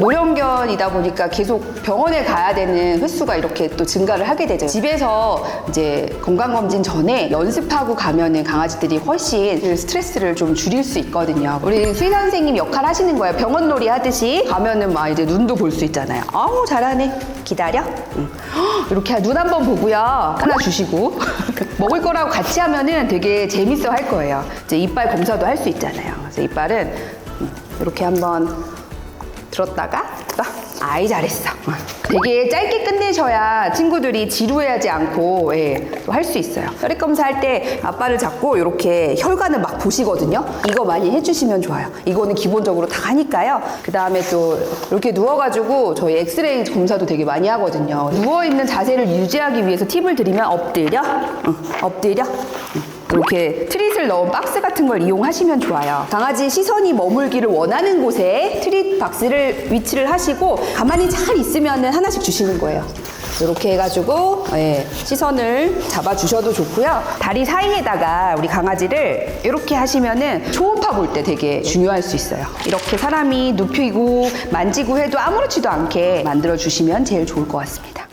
노령견이다 보니까 계속 병원에 가야 되는 횟수가 이렇게 또 증가를 하게 되죠. 집에서 이제 건강검진 전에 연습하고 가면은 강아지들이 훨씬 그 스트레스를 좀 줄일 수 있거든요. 우리 수의사 선생님 역할 하시는 거예요. 병원 놀이 하듯이 가면은 막 이제 눈도 볼 수 있잖아요. 아우, 잘하네. 기다려. 이렇게 눈 한번 보고요. 하나 주시고. 먹을 거라고 같이 하면은 되게 재밌어 할 거예요. 이제 이빨 검사도 할 수 있잖아요. 그래서 이빨은 음, 이렇게 한번 들었다가 또 아이 잘했어. 되게 짧게 끝내셔야 친구들이 지루해하지 않고 예, 할 수 있어요. 혈액 검사할 때 아빠를 잡고 이렇게 혈관을 막 보시거든요. 이거 많이 해주시면 좋아요. 이거는 기본적으로 다 하니까요. 그 다음에 또 이렇게 누워가지고 저희 엑스레이 검사도 되게 많이 하거든요. 누워 있는 자세를 유지하기 위해서 팁을 드리면 엎드려, 응, 엎드려. 응. 이렇게 트릿을 넣은 박스 같은 걸 이용하시면 좋아요. 강아지 시선이 머물기를 원하는 곳에 트릿 박스를 위치를 하시고 가만히 잘 있으면 하나씩 주시는 거예요. 이렇게 해가지고 예, 시선을 잡아주셔도 좋고요. 다리 사이에다가 우리 강아지를 이렇게 하시면은 초음파 볼 때 되게 중요할 수 있어요. 이렇게 사람이 눕히고 만지고 해도 아무렇지도 않게 만들어 주시면 제일 좋을 것 같습니다.